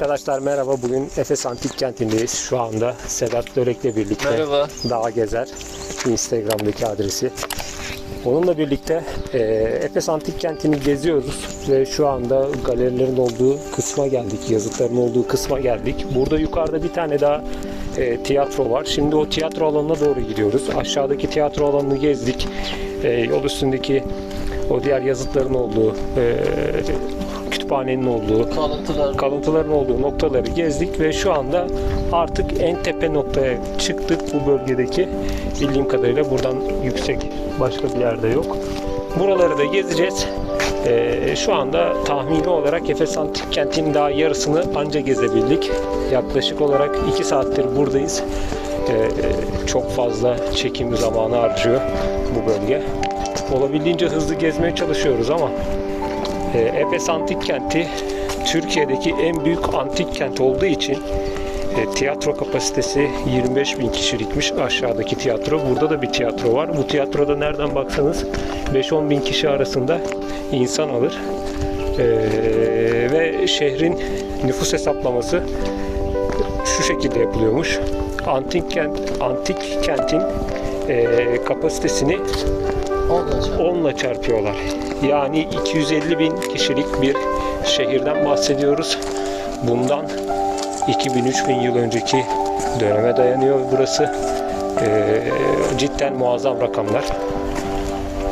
Arkadaşlar merhaba. Bugün Efes Antik Kenti'ndeyiz. Şu anda Sedat Dörek'le birlikte Merhaba. Dağ Gezer. Instagram'daki adresi. Onunla birlikte e, Efes Antik Kenti'ni geziyoruz ve şu anda galerilerin olduğu kısma geldik. Yazıtların olduğu kısma geldik. Burada yukarıda bir tane daha e, tiyatro var. Şimdi o tiyatro alanına doğru gidiyoruz. Aşağıdaki tiyatro alanını gezdik. E, yol üstündeki o diğer yazıtların olduğu, e, kütüphanenin olduğu, Kalıntılar. kalıntıların olduğu noktaları gezdik ve şu anda artık en tepe noktaya çıktık bu bölgedeki. Bildiğim kadarıyla buradan yüksek başka bir yerde yok. Buraları da gezeceğiz. Ee, şu anda tahmini olarak Efes Antik Kenti'nin daha yarısını anca gezebildik. Yaklaşık olarak 2 saattir buradayız. Ee, çok fazla çekim zamanı harcıyor bu bölge. Olabildiğince hızlı gezmeye çalışıyoruz ama Efes Antik Kenti Türkiye'deki en büyük antik kent olduğu için e, tiyatro kapasitesi 25 bin kişilikmiş aşağıdaki tiyatro. Burada da bir tiyatro var. Bu tiyatroda nereden baksanız 5-10 bin kişi arasında insan alır. E, ve şehrin nüfus hesaplaması şu şekilde yapılıyormuş. Antik kent, antik kentin e, kapasitesini Olacak. 10 ile çarpıyorlar. Yani 250 bin kişilik bir şehirden bahsediyoruz. Bundan 2000-3000 yıl önceki döneme dayanıyor burası. Ee, cidden muazzam rakamlar.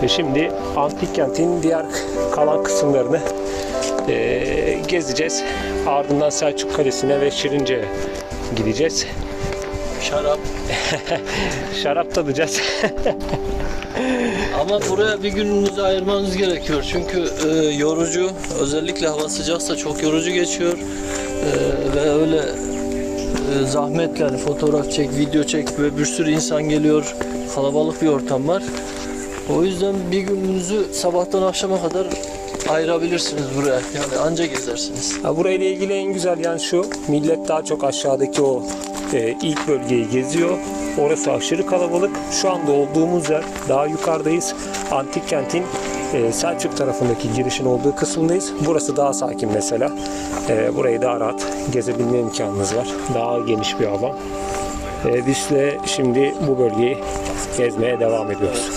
Ve şimdi antik kentin diğer kalan kısımlarını ee, gezeceğiz. Ardından Selçuk Kalesi'ne ve Şirince'ye gideceğiz. Şarap. Şarap tadacağız. Ama buraya bir gününüzü ayırmanız gerekiyor. Çünkü e, yorucu, özellikle hava sıcaksa çok yorucu geçiyor. E, ve öyle e, zahmetli yani fotoğraf çek, video çek ve bir sürü insan geliyor. Kalabalık bir ortam var. O yüzden bir gününüzü sabahtan akşama kadar ayırabilirsiniz buraya. Yani anca gezersiniz. Ha, burayla ilgili en güzel yan şu. Millet daha çok aşağıdaki o e, ilk bölgeyi geziyor. Orası aşırı kalabalık. Şu anda olduğumuz yer daha yukarıdayız. Antik kentin e, Selçuk tarafındaki girişin olduğu kısımdayız. Burası daha sakin mesela. E, burayı daha rahat gezebilme imkanınız var. Daha geniş bir alan. E, biz de şimdi bu bölgeyi gezmeye devam ediyoruz.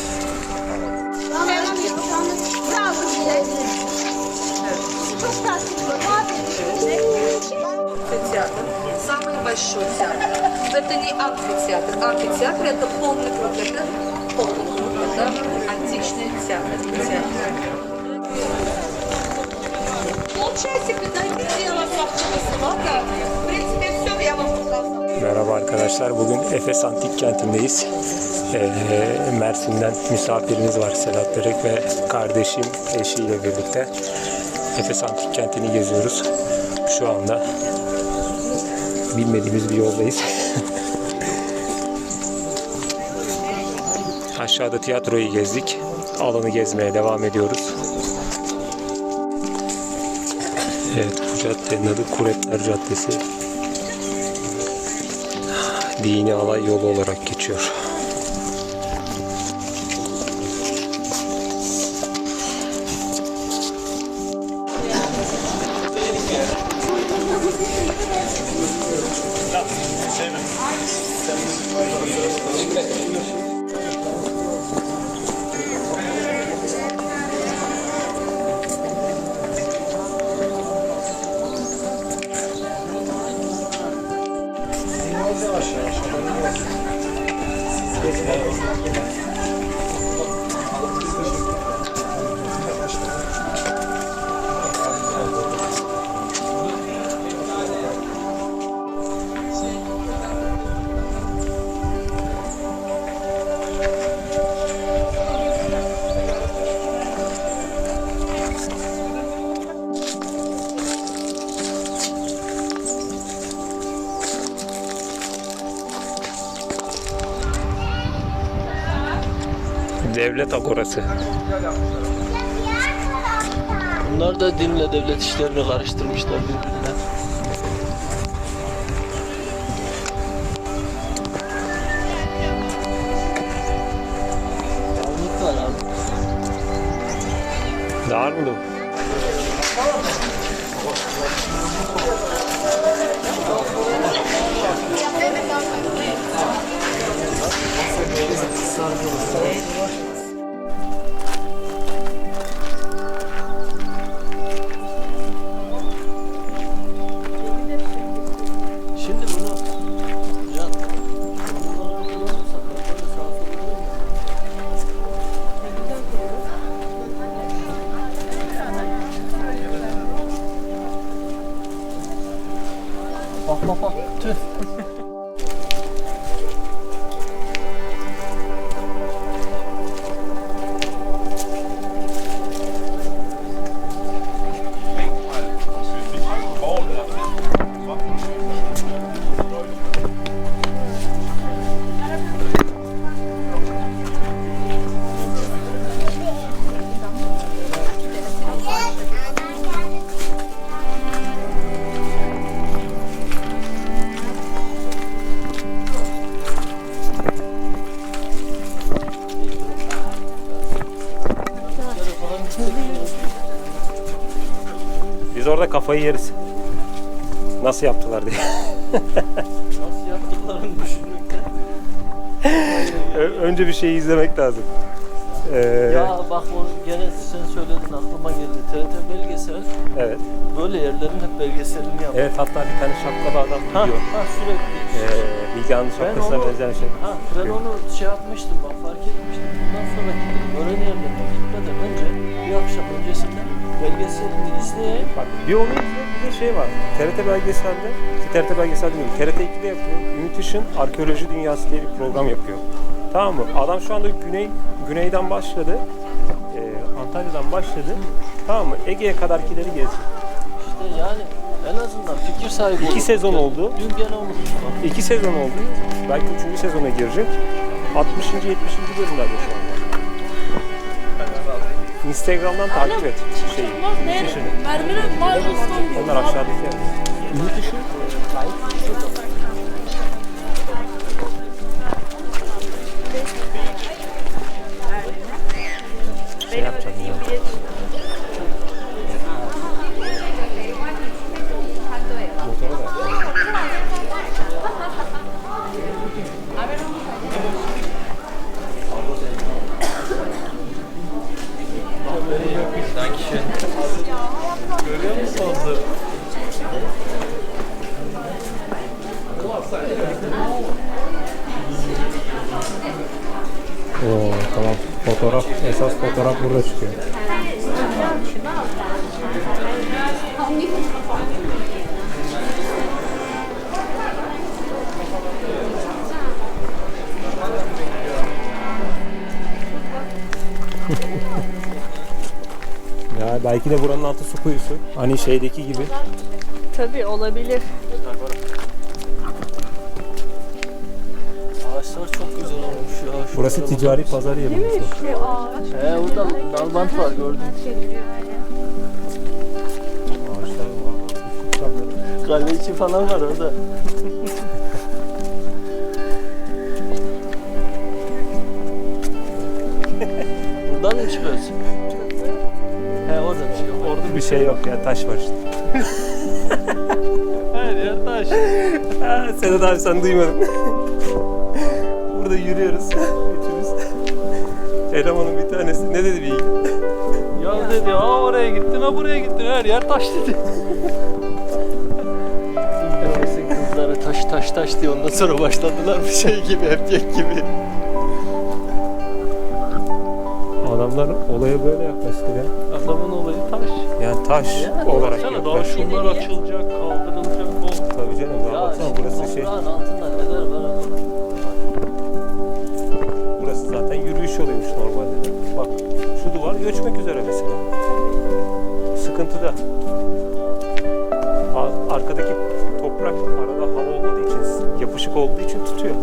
Это не амфитеатр. Амфитеатр это полный круг, это полный круг, это античный театр. театр. Полчасика дайте дело завтра В принципе, все, я вам показала. Merhaba arkadaşlar. Bugün Efes Antik Kenti'ndeyiz. Ee, Mersin'den misafirimiz var Sedat Börek ve kardeşim eşiyle birlikte Efes Antik Kenti'ni geziyoruz. Şu anda bilmediğimiz bir yoldayız. Aşağıda tiyatroyu gezdik. Alanı gezmeye devam ediyoruz. Evet bu caddenin adı Kuretler Caddesi dini alay yolu olarak geçiyor. Devlet Agorası. Bunlar da dinle devlet işlerini karıştırmışlar birbirine. Dar mı bu? Şimdi Orada kafayı yeriz. Nasıl yaptılar diye. Nasıl yaptıklarını düşünürken. Ö- Önce bir şeyi izlemek lazım. Ee, Ya bak o gene sen söyledin aklıma geldi. TRT belgesel evet. böyle yerlerin hep belgeselini yapıyor. Evet hatta bir tane şapkalı adam Ha, gidiyor. ha sürekli. Ee, Bilge Hanım şapkasına onu- benzer şey. Ha, ben onu şey yapmıştım bak fark etmiştim. Bundan sonra gidip gören yerlerine gitmeden önce bir akşam öncesinden belgeselini izleyeyim. Bak bir onu izle bir de şey var. TRT belgeselde, TRT belgesel değil, TRT 2'de yapıyor. Ümit Işın Arkeoloji Dünyası diye bir program yapıyor. Tamam mı? Adam şu anda güney güneyden başladı. Ee, Antalya'dan başladı. Tamam mı? Ege'ye kadarkileri gezdi. İşte yani en azından fikir sahibi İki sezon oldu. Dün gene bak. İki sezon oldu. Belki üçüncü sezona girecek. 60. 70. bölümlerde şu anda. Instagram'dan takip et. Merminin markasından diyor. Onlar aşağıdaki yer. Ümit Işın. Oo tamam. Fotoğraf, esas fotoğraf burada çıkıyor. ya belki de buranın altı su kuyusu. Hani şeydeki gibi. Tabii olabilir. Ağaçlar çok güzel olmuş ya. Şunlara Burası bak. ticari pazar yeri. burası. Şu ağaç. He orada nalbant var gördüm. Ağaçlar var. Kale içi falan var orada. Buradan mı çıkıyorsun? He oradan çıkıyor. Orada Bir şey yok ya taş var işte. her yer taş. Sedat abi sen duymadın. Burada yürüyoruz. Üçümüz. Elemanın bir tanesi ne dedi bir Ya dedi ha oraya gittin ha buraya gittin her yer taş dedi. Efes'in kızları taş taş taş diye ondan sonra başladılar bir şey gibi hep gibi. Adamlar olaya böyle yaklaştı ya. Adamın olayı taş. Yani taş olarak Baksana daha yaklaştı. şunlar açılacak, kaldırılacak. O Tabii canım daha Ya baksana burası şey. toprağın altında göçmek üzere mesela. Sıkıntıda. Arkadaki toprak arada hava olmadığı için yapışık olduğu için tutuyor.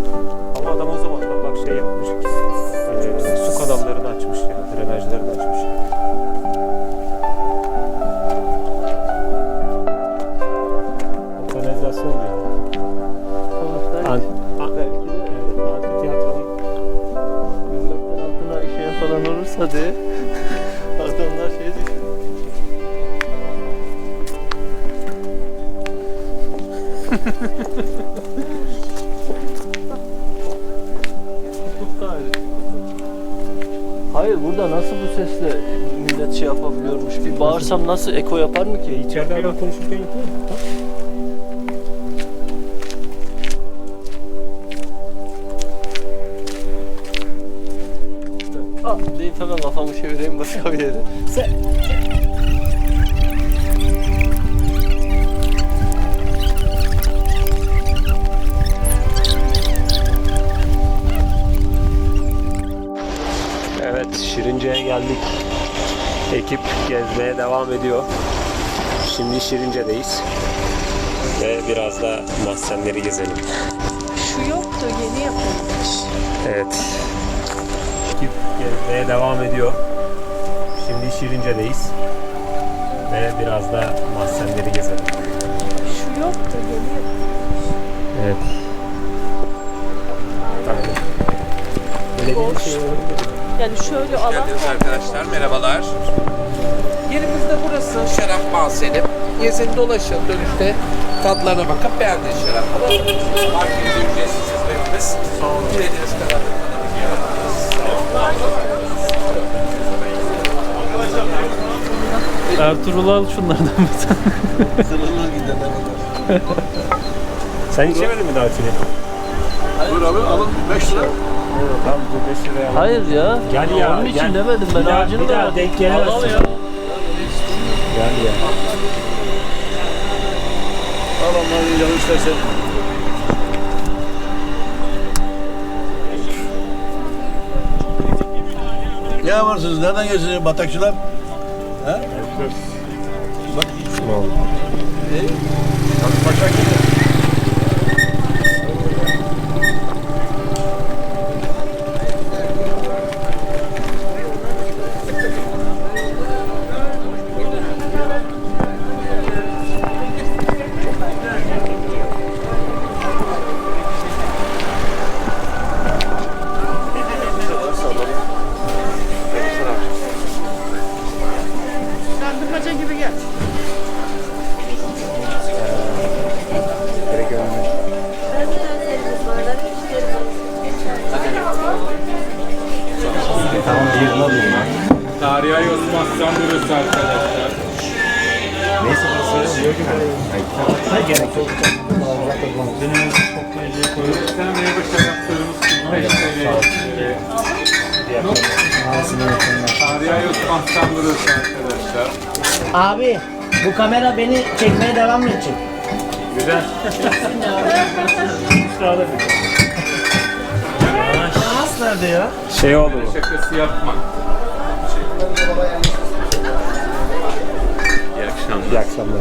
Ama adam o zamandan bak şey yapmış. Ee, su kanallarını açmış ya, drenajlarını açmış. Kanalizasyon diyor. An- belki de Evet, amfiteyatronun Gümrükten altına şey falan olursa de şey düşün. Hayır burada nasıl bu sesle millet şey yapabiliyormuş? Bir bağırsam nasıl eko yapar mı ki? İçeride adam konuşurken yapıyor mu? Ah deyip hemen kafamı çevireyim başka bir yere. Evet, geldik. Ekip gezmeye devam ediyor. Şimdi Şirince'deyiz. Ve biraz da mahzenleri gezelim. Şu yoktu yeni yapılmış. Evet. Ekip gezmeye devam ediyor. Şimdi Şirince'deyiz. Ve biraz da mahzenleri gezelim. Şu yoktu yeni yapılmış. Evet. Aynen. Öyle bir şey olabilir. Yani şöyle alan geldiniz arkadaşlar. Merhabalar. Yerimiz de burası. Şarap Mahzeni. Gezin dolaşın dönüşte tadlarına bakıp beğendiğiniz şarapları Parkimiz ücretsiz hizmetimiz. Dilediğiniz kadar Ertuğrul al şunlardan bir tane. Sen içemedin mi daha ötürü? Buyur abi alın 5 lira. Tamam bu 5 liraya. Hayır ya. Gel ya, Onun için gel. demedim ben Bir daha- bir daha denk gelemezsin. Al ya. Gel ya. Al onları canı istersen. Ne yaparsınız? Nereden geliyorsunuz batakçılar? Ne oldu? Direkt Alayım ben. Tarihi Osman Sandırısı arkadaşlar. Neyse ben söyleyeyim. Hayır, tamam. Hayır, gerek yok. Sen meyve şaraplarımız 25 TL. Tarihi Osman Sandırısı arkadaşlar. Abi bu kamera beni çekmeye devam mı edecek? Güzel. Sırada bir. Nerede ya? Şey oldu bu. Şakası yapma. İyi akşamlar.